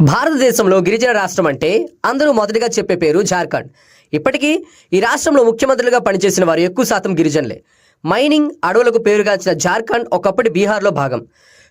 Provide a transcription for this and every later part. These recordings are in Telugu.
భారతదేశంలో గిరిజన రాష్ట్రం అంటే అందరూ మొదటిగా చెప్పే పేరు జార్ఖండ్. ఇప్పటికీ ఈ రాష్ట్రంలో ముఖ్యమంత్రులుగా పనిచేసిన వారు ఎక్కువ శాతం గిరిజనులే. మైనింగ్ అడవులకు పేరుగాంచిన జార్ఖండ్ ఒకప్పటి బీహార్లో భాగం.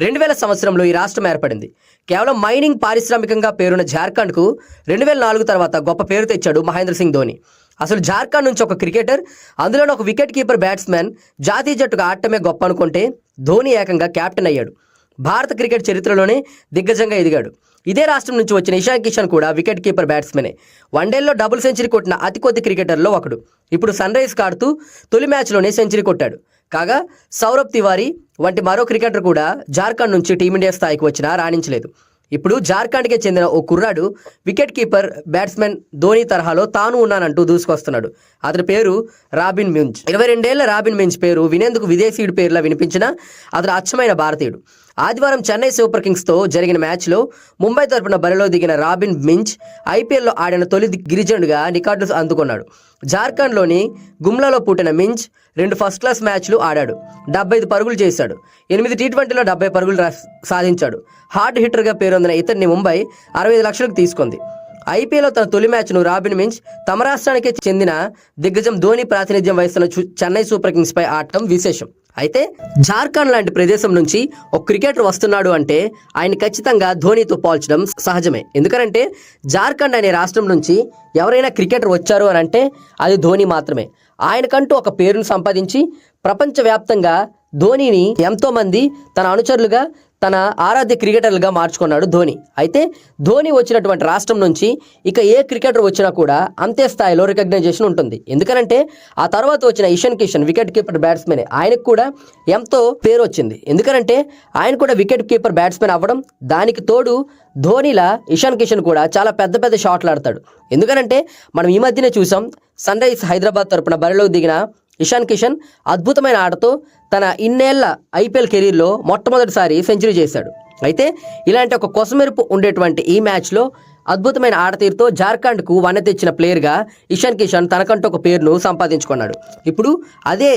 రెండు వేల సంవత్సరంలో ఈ రాష్ట్రం ఏర్పడింది. కేవలం మైనింగ్ పారిశ్రామికంగా పేరున్న జార్ఖండ్కు రెండు వేల నాలుగు తర్వాత గొప్ప పేరు తెచ్చాడు మహేంద్ర సింగ్ ధోని. అసలు జార్ఖండ్ నుంచి ఒక క్రికెటర్ అందులోనే ఒక వికెట్ కీపర్ బ్యాట్స్మెన్ జాతీయ జట్టుగా ఆడటమే గొప్ప అనుకుంటే ధోని ఏకంగా కెప్టెన్ అయ్యాడు. భారత క్రికెట్ చరిత్రలోనే దిగ్గజంగా ఎదిగాడు. ఇదే రాష్ట్రం నుంచి వచ్చిన ఇషాన్ కిషన్ కూడా వికెట్ కీపర్ బ్యాట్స్మెనే వన్డేల్లో డబుల్ సెంచరీ కొట్టిన అతి కొద్ది క్రికెటర్లో ఒకడు. ఇప్పుడు సన్ రైజ్ ఆడుతూ తొలి మ్యాచ్లోనే సెంచరీ కొట్టాడు. కాగా సౌరభ్ తివారీ వంటి మరో క్రికెటర్ కూడా జార్ఖండ్ నుంచి టీమిండియా స్థాయికి వచ్చినా రాణించలేదు. ఇప్పుడు జార్ఖండ్కే చెందిన ఓ కుర్రాడు వికెట్ కీపర్ బ్యాట్స్మెన్ ధోని తరహాలో తాను ఉన్నానంటూ దూసుకొస్తున్నాడు. అతని పేరు రాబిన్ మింజ్. ఇరవై రెండేళ్ళ రాబిన్ మింజ్ పేరు వినేందుకు విదేశీయుడి పేరులా వినిపించినా అతను అచ్చమైన భారతీయుడు. ఆదివారం చెన్నై సూపర్ కింగ్స్తో జరిగిన మ్యాచ్లో ముంబై తరపున బరిలో దిగిన రాబిన్ మించ్ ఐపీఎల్లో ఆడిన తొలి గిరిజనుడిగా రికార్డులు అందుకున్నాడు. జార్ఖండ్లోని గుమ్లాలో పుట్టిన మించ్ రెండు ఫస్ట్ క్లాస్ మ్యాచ్లు ఆడాడు. డెబ్బై ఐదు పరుగులు చేశాడు. ఎనిమిది టీ ట్వంటీలో డెబ్బై పరుగులు రా- సాధించాడు. హార్డ్ హిట్టర్గా పేరొందిన ఇతన్ని ముంబై అరవై ఐదు లక్షలకు తీసుకుంది. ఐపీఎల్లో తన తొలి మ్యాచ్ను రాబిన్ మించ్ తమ రాష్ట్రానికే చెందిన దిగ్గజం ధోని ప్రాతినిధ్యం వహిస్తున్న చెన్నై సూపర్ కింగ్స్ పై ఆడటం విశేషం. అయితే జార్ఖండ్ లాంటి ప్రదేశం నుంచి ఒక క్రికెటర్ వస్తున్నాడు అంటే ఆయన ఖచ్చితంగా ధోనితో పోల్చడం సహజమే. ఎందుకంటే జార్ఖండ్ అనే రాష్ట్రం నుంచి ఎవరైనా క్రికెటర్ వచ్చారు అని అంటే అది ధోని మాత్రమే. ఆయనకంటూ ఒక పేరును సంపాదించి ప్రపంచవ్యాప్తంగా ధోనిని ఎంతోమంది తన అనుచరులుగా తన ఆరాధ్య క్రికెటర్లుగా మార్చుకున్నాడు ధోని. అయితే ధోని వచ్చినటువంటి రాష్ట్రం నుంచి ఇక ఏ క్రికెటర్ వచ్చినా కూడా అంతే స్థాయిలో రికగ్నైజేషన్ ఉంటుంది. ఎందుకనంటే ఆ తర్వాత వచ్చిన Ishan Kishan wicket keeper batsmen ఆయనకు కూడా ఎంతో పేరు వచ్చింది. ఎందుకనంటే ఆయన కూడా వికెట్ కీపర్ బ్యాట్స్మెన్ అవ్వడం దానికి తోడు ధోనిలా ఇషాన్ కిషన్ కూడా చాలా పెద్ద పెద్ద షాట్లు ఆడతాడు. ఎందుకనంటే మనం ఈ మధ్యనే చూసాం సన్ రైజ్ హైదరాబాద్ తరపున బరిలోకి దిగిన ఇషాన్ కిషన్ అద్భుతమైన ఆటతో తన ఇన్నేళ్ళ ఐపీఎల్ కెరీర్లో మొట్టమొదటిసారి సెంచరీ చేశాడు. అయితే ఇలాంటి ఒక కొసమెరుపు ఉండేటువంటి ఈ మ్యాచ్లో అద్భుతమైన ఆడతీరుతో జార్ఖండ్కు వన్నె తెచ్చిన ప్లేయర్గా ఇషాన్ కిషన్ తనకంటూ ఒక పేరును సంపాదించుకున్నాడు. ఇప్పుడు అదే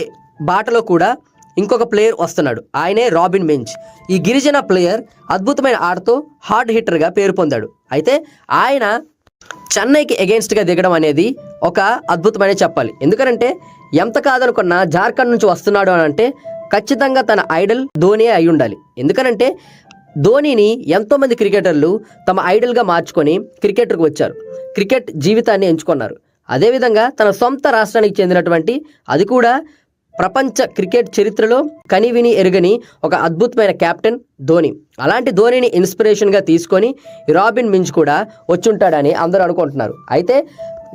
బాటలో కూడా ఇంకొక ప్లేయర్ వస్తున్నాడు. ఆయనే రాబిన్ మించ్. ఈ గిరిజన ప్లేయర్ అద్భుతమైన ఆటతో హార్డ్ హిట్టర్గా పేరు పొందాడు. అయితే ఆయన చెన్నైకి అగేన్స్ట్గా దిగడం అనేది ఒక అద్భుతమైన చెప్పాలి. ఎందుకంటే ఎంత కాదనుకున్నా జార్ఖండ్ నుంచి వస్తున్నాడు అని అంటే ఖచ్చితంగా తన ఐడల్ ధోని అయి ఉండాలి. ఎందుకనంటే ధోనిని ఎంతోమంది క్రికెటర్లు తమ ఐడల్గా మార్చుకొని క్రికెటర్కి వచ్చారు. క్రికెట్ జీవితాన్ని ఎంచుకున్నారు. అదేవిధంగా తన సొంత రాష్ట్రానికి చెందినటువంటి అది కూడా ప్రపంచ క్రికెట్ చరిత్రలో కనివిని ఎరుగని ఒక అద్భుతమైన కెప్టెన్ ధోని. అలాంటి ధోనిని ఇన్స్పిరేషన్గా తీసుకొని రాబిన్ మించ్ కూడా వచ్చుంటాడని అందరూ అనుకుంటున్నారు. అయితే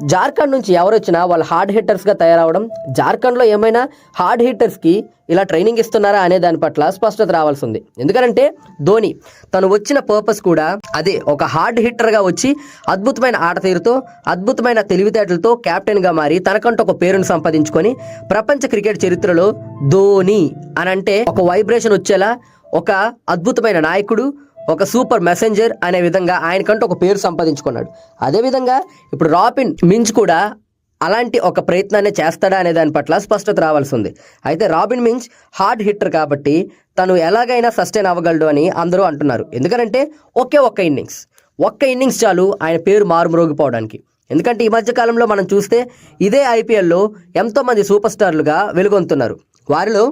జార్ఖండ్ నుంచి ఎవరు వచ్చినా వాళ్ళు హార్డ్ హిట్టర్స్గా తయారవడం జార్ఖండ్లో ఏమైనా హార్డ్ హిట్టర్స్కి ఇలా ట్రైనింగ్ ఇస్తున్నారా అనే దాని పట్ల స్పష్టత రావాల్సి ఉంది ఎందుకంటే ధోని తను వచ్చిన పర్పస్ కూడా అదే ఒక హార్డ్ హిట్టర్గా వచ్చి అద్భుతమైన ఆట తీరుతో అద్భుతమైన తెలివితేటలతో కెప్టెన్గా మారి తనకంటూ ఒక పేరును సంపాదించుకొని ప్రపంచ క్రికెట్ చరిత్రలో ధోని అని అంటే ఒక వైబ్రేషన్ వచ్చేలా ఒక అద్భుతమైన నాయకుడు ఒక సూపర్ మెసెంజర్ అనే విధంగా ఆయనకంటూ ఒక పేరు సంపాదించుకున్నాడు. అదేవిధంగా ఇప్పుడు రాపిన్ మించ్ కూడా అలాంటి ఒక ప్రయత్నాన్ని చేస్తాడా అనే దాని పట్ల స్పష్టత రావాల్సి ఉంది. అయితే రాబిన్ మించ్ హార్డ్ హిట్టర్ కాబట్టి తను ఎలాగైనా సస్టైన్ అవ్వగలడు అని అందరూ అంటున్నారు. ఎందుకంటే ఒకే ఒక్క ఇన్నింగ్స్. ఒక్క ఇన్నింగ్స్ చాలు ఆయన పేరు మారుమ్రోగిపోవడానికి. ఎందుకంటే ఈ మధ్య కాలంలో మనం చూస్తే ఇదే ఐపీఎల్లో ఎంతోమంది సూపర్ స్టార్లుగా వెలుగొందుతున్నారు వారిలో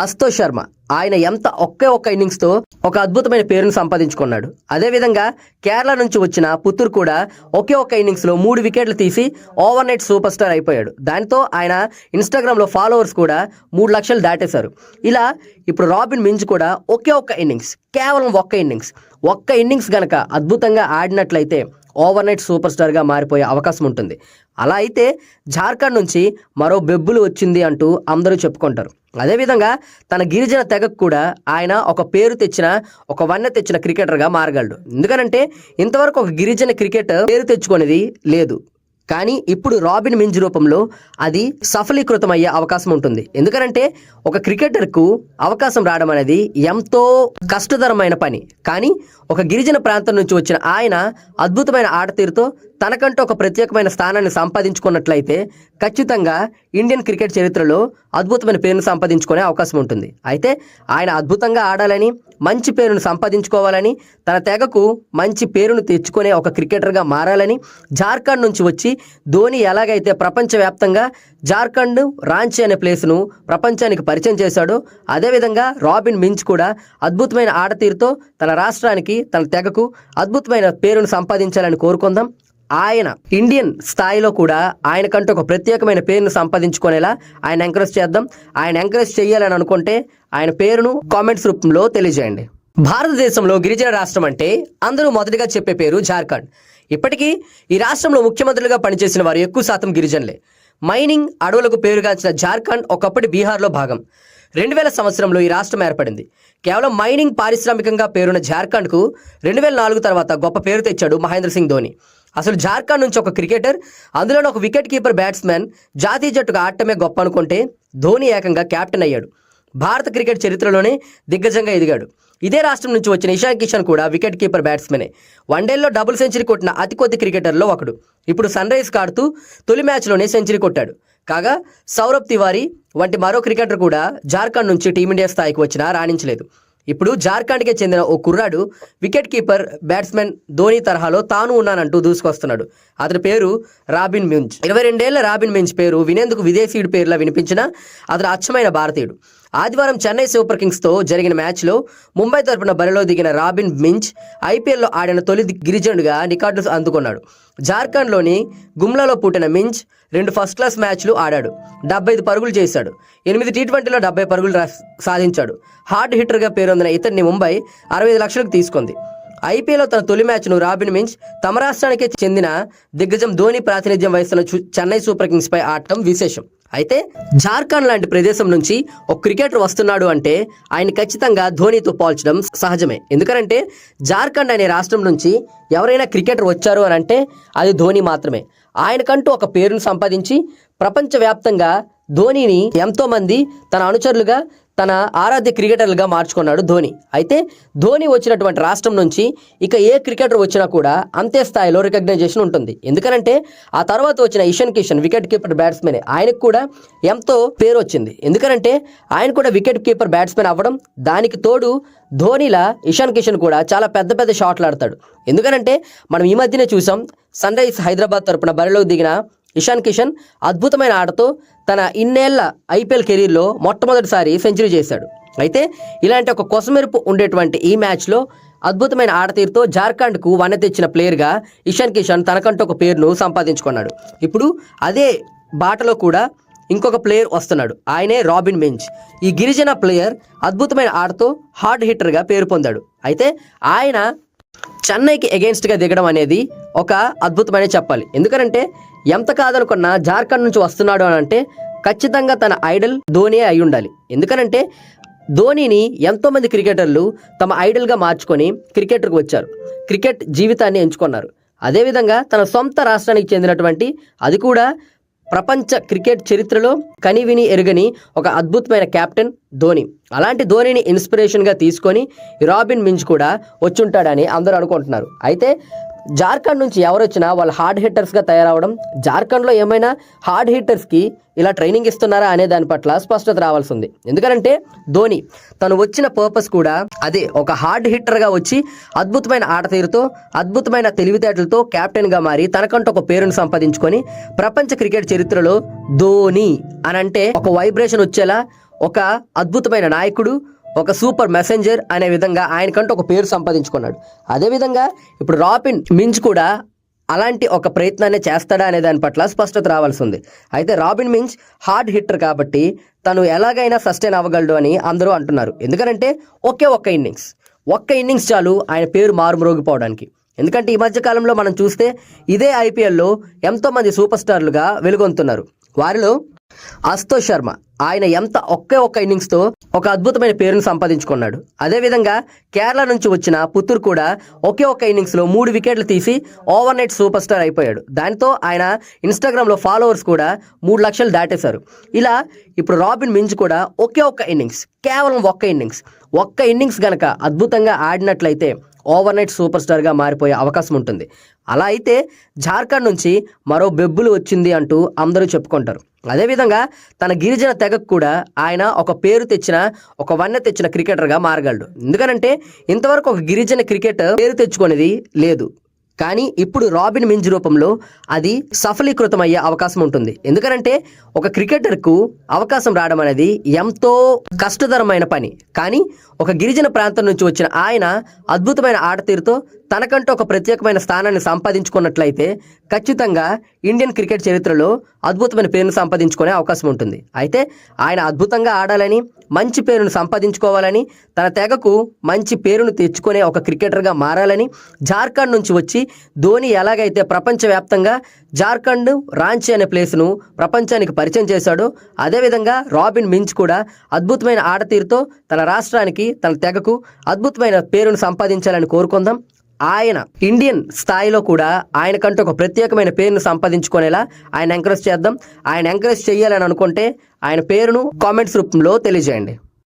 అస్తో శర్మ ఆయన ఎంత ఒకే ఒక్క ఇన్నింగ్స్తో ఒక అద్భుతమైన పేరును సంపాదించుకున్నాడు. అదేవిధంగా కేరళ నుంచి వచ్చిన పుత్తూరు కూడా ఒకే ఒక్క ఇన్నింగ్స్లో మూడు వికెట్లు తీసి ఓవర్ నైట్ సూపర్ స్టార్ అయిపోయాడు. దాంతో ఆయన ఇన్స్టాగ్రామ్లో ఫాలోవర్స్ కూడా మూడు లక్షలు దాటేశారు. ఇలా ఇప్పుడు రాబిన్ మింజ్ కూడా ఒకే ఒక్క ఇన్నింగ్స్ కేవలం ఒక్క ఇన్నింగ్స్ ఒక్క ఇన్నింగ్స్ గనక అద్భుతంగా ఆడినట్లయితే ఓవర్ నైట్ సూపర్ స్టార్గా మారిపోయే అవకాశం ఉంటుంది. అలా అయితే జార్ఖండ్ నుంచి మరో బెబ్బులు వచ్చింది అంటూ అందరూ చెప్పుకుంటారు. అదేవిధంగా తన గిరిజన తెగకు కూడా ఆయన ఒక పేరు తెచ్చిన ఒక వన్నె తెచ్చిన క్రికెటర్గా మారగలడు. ఎందుకనంటే ఇంతవరకు ఒక గిరిజన క్రికెటర్ పేరు తెచ్చుకునేది లేదు. కానీ ఇప్పుడు రాబిన్ మింజ్ రూపంలో అది సఫలీకృతం అయ్యే అవకాశం ఉంటుంది. ఎందుకంటే ఒక క్రికెటర్కు అవకాశం రావడం అనేది ఎంతో కష్టతరమైన పని. కానీ ఒక గిరిజన ప్రాంతం నుంచి వచ్చిన ఆయన అద్భుతమైన ఆట తీరుతో తనకంటూ ఒక ప్రత్యేకమైన స్థానాన్ని సంపాదించుకున్నట్లయితే ఖచ్చితంగా ఇండియన్ క్రికెట్ చరిత్రలో అద్భుతమైన పేరును సంపాదించుకునే అవకాశం ఉంటుంది. అయితే ఆయన అద్భుతంగా ఆడాలని మంచి పేరును సంపాదించుకోవాలని తన తెగకు మంచి పేరును తెచ్చుకునే ఒక క్రికెటర్గా మారాలని జార్ఖండ్ నుంచి వచ్చి ధోని ఎలాగైతే ప్రపంచవ్యాప్తంగా జార్ఖండ్ రాంచీ అనే ప్లేస్ను ప్రపంచానికి పరిచయం చేశాడో అదేవిధంగా రాబిన్ మించ్ కూడా అద్భుతమైన ఆడతీరుతో తన రాష్ట్రానికి తన తెగకు అద్భుతమైన పేరును సంపాదించాలని కోరుకుందాం. ఆయన ఇండియన్ స్థాయిలో కూడా ఆయనకంటూ ఒక ప్రత్యేకమైన పేరును సంపాదించుకునేలా ఆయన ఎంకరేజ్ చేద్దాం. ఆయన ఎంకరేజ్ చేయాలని అనుకుంటే ఆయన పేరును కామెంట్స్ రూపంలో తెలియజేయండి. భారతదేశంలో గిరిజన రాష్ట్రం అంటే అందరూ మొదటిగా చెప్పే పేరు జార్ఖండ్. ఇప్పటికీ ఈ రాష్ట్రంలో ముఖ్యమంత్రులుగా పనిచేసిన వారు ఎక్కువ శాతం గిరిజనులే. మైనింగ్ అడవులకు పేరుగాంచిన జార్ఖండ్ ఒకప్పటి బీహార్లో భాగం. రెండు వేల సంవత్సరంలో ఈ రాష్ట్రం ఏర్పడింది. కేవలం మైనింగ్ పారిశ్రామికంగా పేరున్న జార్ఖండ్కు రెండు వేల నాలుగు తర్వాత గొప్ప పేరు తెచ్చాడు మహేంద్ర సింగ్ ధోని. అసలు జార్ఖండ్ నుంచి ఒక క్రికెటర్ అందులోనే ఒక వికెట్ కీపర్ బ్యాట్స్మెన్ జాతీయ జట్టుగా ఆడటమే గొప్ప అనుకుంటే ధోని ఏకంగా క్యాప్టెన్ అయ్యాడు. భారత క్రికెట్ చరిత్రలోనే దిగ్గజంగా ఎదిగాడు. ఇదే రాష్ట్రం నుంచి వచ్చిన ఇషాన్ కిషన్ కూడా వికెట్ కీపర్ బ్యాట్స్మెనే వన్డేల్లో డబుల్ సెంచరీ కొట్టిన అతి కొద్ది క్రికెటర్లో ఒకడు. ఇప్పుడు సన్ రైజ్ కాడుతూ తొలి మ్యాచ్లోనే సెంచరీ కొట్టాడు. కాగా సౌరభ్ తివారీ వంటి మరో క్రికెటర్ కూడా జార్ఖండ్ నుంచి టీమిండియా స్థాయికి వచ్చినా రాణించలేదు. ఇప్పుడు జార్ఖండ్కే చెందిన ఓ కుర్రాడు వికెట్ కీపర్ బ్యాట్స్మెన్ ధోని తరహాలో తాను ఉన్నానంటూ దూసుకొస్తున్నాడు. అతని పేరు రాబిన్ మింజ్. ఇరవై రెండేళ్ళ రాబిన్ మింజ్ పేరు వినేందుకు విదేశీయుడి పేర్లా వినిపించినా అతను అచ్చమైన భారతీయుడు. ఆదివారం చెన్నై సూపర్ కింగ్స్తో జరిగిన మ్యాచ్లో ముంబై తరపున బరిలో దిగిన రాబిన్ మించ్ ఐపీఎల్లో ఆడిన తొలి గిరిజనుడిగా రికార్డులు అందుకున్నాడు. జార్ఖండ్లోని గుమ్లాలో పుట్టిన మించ్ రెండు ఫస్ట్ క్లాస్ మ్యాచ్లు ఆడాడు. డెబ్బై ఐదు పరుగులు చేశాడు. ఎనిమిది టీ ట్వంటీలో డెబ్బై పరుగులు రా- సాధించాడు. హార్డ్ హిట్టర్గా పేరొందిన ఇతన్ని ముంబై అరవై ఐదు లక్షలకు తీసుకుంది. ఐపీఎల్లో తన తొలి మ్యాచ్ను రాబిన్ మించ్ తమ రాష్ట్రానికే చెందిన దిగ్గజం ధోని ప్రాతినిధ్యం వహిస్తున్న చెన్నై సూపర్ కింగ్స్ పై ఆడటం విశేషం. అయితే జార్ఖండ్ లాంటి ప్రదేశం నుంచి ఒక క్రికెటర్ వస్తున్నాడు అంటే ఆయన ఖచ్చితంగా ధోనితో పోల్చడం సహజమే. ఎందుకంటే జార్ఖండ్ అనే రాష్ట్రం నుంచి ఎవరైనా క్రికెటర్ వచ్చారు అని అంటే అది ధోని మాత్రమే. ఆయనకంటూ ఒక పేరును సంపాదించి ప్రపంచవ్యాప్తంగా ధోనిని ఎంతోమంది తన అనుచరులుగా తన ఆరాధ్య క్రికెటర్లుగా మార్చుకున్నాడు ధోని. అయితే ధోని వచ్చినటువంటి రాష్ట్రం నుంచి ఇక ఏ క్రికెటర్ వచ్చినా కూడా అంతే స్థాయిలో రికగ్నైజేషన్ ఉంటుంది. ఎందుకనంటే ఆ తర్వాత వచ్చిన Ishan Kishan wicket keeper batsmen ఆయనకు కూడా ఎంతో పేరు వచ్చింది. ఎందుకనంటే ఆయన కూడా వికెట్ కీపర్ బ్యాట్స్మెన్ అవ్వడం దానికి తోడు ధోనిలా ఇషాన్ కిషన్ కూడా చాలా పెద్ద పెద్ద షాట్లు ఆడతాడు. ఎందుకనంటే మనం ఈ మధ్యనే చూసాం సన్ రైజ్ హైదరాబాద్ తరపున బరిలోకి దిగిన ఇషాన్ కిషన్ అద్భుతమైన ఆటతో తన ఇన్నేళ్ళ ఐపీఎల్ కెరీర్లో మొట్టమొదటిసారి సెంచరీ చేశాడు. అయితే ఇలాంటి ఒక కొసమెరుపు ఉండేటువంటి ఈ మ్యాచ్లో అద్భుతమైన ఆట తీరుతో జార్ఖండ్కు వన్నె తెచ్చిన ప్లేయర్గా ఇషాన్ కిషన్ తనకంటూ ఒక పేరును సంపాదించుకున్నాడు. ఇప్పుడు అదే బాటలో కూడా ఇంకొక ప్లేయర్ వస్తున్నాడు. ఆయనే రాబిన్ మించ్. ఈ గిరిజన ప్లేయర్ అద్భుతమైన ఆటతో హార్డ్ హిట్టర్గా పేరు పొందాడు. అయితే ఆయన చెన్నైకి అగేన్స్ట్గా దిగడం అనేది ఒక అద్భుతమైన చెప్పాలి. ఎందుకంటే ఎంత కాదనుకున్నా జార్ఖండ్ నుంచి వస్తున్నాడు అని అంటే ఖచ్చితంగా తన ఐడల్ ధోని అయి ఉండాలి. ఎందుకనంటే ధోనిని ఎంతోమంది క్రికెటర్లు తమ ఐడల్గా మార్చుకొని క్రికెటర్కి వచ్చారు. క్రికెట్ జీవితాన్ని ఎంచుకున్నారు. అదేవిధంగా తన సొంత రాష్ట్రానికి చెందినటువంటి అది కూడా ప్రపంచ క్రికెట్ చరిత్రలో కనివిని ఎరుగని ఒక అద్భుతమైన కెప్టెన్ ధోని. అలాంటి ధోనిని ఇన్స్పిరేషన్గా తీసుకొని రాబిన్ మించ్ కూడా వచ్చుంటాడని అందరూ అనుకుంటున్నారు. అయితే జార్ఖండ్ నుంచి ఎవరు వచ్చినా వాళ్ళు హార్డ్ హిట్టర్స్గా తయారవడం జార్ఖండ్లో ఏమైనా హార్డ్ హిట్టర్స్కి ఇలా ట్రైనింగ్ ఇస్తున్నారా అనే దాని పట్ల స్పష్టత రావాల్సి ఉంది ఎందుకంటే ధోని తను వచ్చిన పర్పస్ కూడా అదే ఒక హార్డ్ హిట్టర్గా వచ్చి అద్భుతమైన ఆట తీరుతో అద్భుతమైన తెలివితేటలతో కెప్టెన్గా మారి తనకంటూ ఒక పేరును సంపాదించుకొని ప్రపంచ క్రికెట్ చరిత్రలో ధోని అని అంటే ఒక వైబ్రేషన్ వచ్చేలా ఒక అద్భుతమైన నాయకుడు ఒక సూపర్ మెసెంజర్ అనే విధంగా ఆయనకంటూ ఒక పేరు సంపాదించుకున్నాడు. అదేవిధంగా ఇప్పుడు రాపిన్ మించ్ కూడా అలాంటి ఒక ప్రయత్నాన్ని చేస్తాడా అనే దాని పట్ల స్పష్టత రావాల్సి ఉంది. అయితే రాబిన్ మించ్ హార్డ్ హిట్టర్ కాబట్టి తను ఎలాగైనా సస్టైన్ అవ్వగలడు అని అందరూ అంటున్నారు. ఎందుకంటే ఒకే ఒక్క ఇన్నింగ్స్. ఒక్క ఇన్నింగ్స్ చాలు ఆయన పేరు మారుమ్రోగిపోవడానికి. ఎందుకంటే ఈ మధ్య కాలంలో మనం చూస్తే ఇదే ఐపీఎల్లో ఎంతోమంది సూపర్ స్టార్లుగా వెలుగొందుతున్నారు వారిలో అస్తో శర్మ ఆయన ఎంత ఒకే ఒక్క ఇన్నింగ్స్తో ఒక అద్భుతమైన పేరును సంపాదించుకున్నాడు. అదేవిధంగా కేరళ నుంచి వచ్చిన పుత్తూరు కూడా ఒకే ఒక్క ఇన్నింగ్స్లో మూడు వికెట్లు తీసి ఓవర్ నైట్ సూపర్ స్టార్ అయిపోయాడు. దాంతో ఆయన ఇన్స్టాగ్రామ్లో ఫాలోవర్స్ కూడా మూడు లక్షలు దాటేశారు. ఇలా ఇప్పుడు రాబిన్ మింజ్ కూడా ఒకే ఒక్క ఇన్నింగ్స్ కేవలం ఒక్క ఇన్నింగ్స్ ఒక్క ఇన్నింగ్స్ గనక అద్భుతంగా ఆడినట్లయితే ఓవర్ నైట్ సూపర్ స్టార్గా మారిపోయే అవకాశం ఉంటుంది. అలా అయితే జార్ఖండ్ నుంచి మరో బెబ్బులు వచ్చింది అంటూ అందరూ చెప్పుకుంటారు. అదేవిధంగా తన గిరిజన తెగకు కూడా ఆయన ఒక పేరు తెచ్చిన ఒక వన్నె తెచ్చిన క్రికెటర్గా మారగలడు. ఎందుకనంటే ఇంతవరకు ఒక గిరిజన క్రికెట్ పేరు తెచ్చుకునేది లేదు. కానీ ఇప్పుడు రాబిన్ మింజ్ రూపంలో అది సఫలీకృతం అయ్యే అవకాశం ఉంటుంది. ఎందుకంటే ఒక క్రికెటర్కు అవకాశం రావడం అనేది ఎంతో కష్టతరమైన పని. కానీ ఒక గిరిజన ప్రాంతం నుంచి వచ్చిన ఆయన అద్భుతమైన ఆట తీరుతో తనకంటూ ఒక ప్రత్యేకమైన స్థానాన్ని సంపాదించుకున్నట్లయితే ఖచ్చితంగా ఇండియన్ క్రికెట్ చరిత్రలో అద్భుతమైన పేరును సంపాదించుకునే అవకాశం ఉంటుంది. అయితే ఆయన అద్భుతంగా ఆడాలని మంచి పేరును సంపాదించుకోవాలని తన తెగకు మంచి పేరును తెచ్చుకునే ఒక క్రికెటర్గా మారాలని జార్ఖండ్ నుంచి వచ్చి ధోని ఎలాగైతే ప్రపంచవ్యాప్తంగా జార్ఖండ్ రాంచీ అనే ప్లేస్ను ప్రపంచానికి పరిచయం చేశాడో అదేవిధంగా రాబిన్ మించ్ కూడా అద్భుతమైన ఆట తీరుతో తన రాష్ట్రానికి తన తెగకు అద్భుతమైన పేరును సంపాదించాలని కోరుకుందాం. ఆయన ఇండియన్ స్థాయిలో కూడా ఆయనకంటూ ఒక ప్రత్యేకమైన పేరును సంపాదించుకునేలా ఆయన ఎంకరేజ్ చేద్దాం. ఆయన ఎంకరేజ్ చేయాలని అనుకుంటే ఆయన పేరును కామెంట్స్ రూపంలో తెలియజేయండి.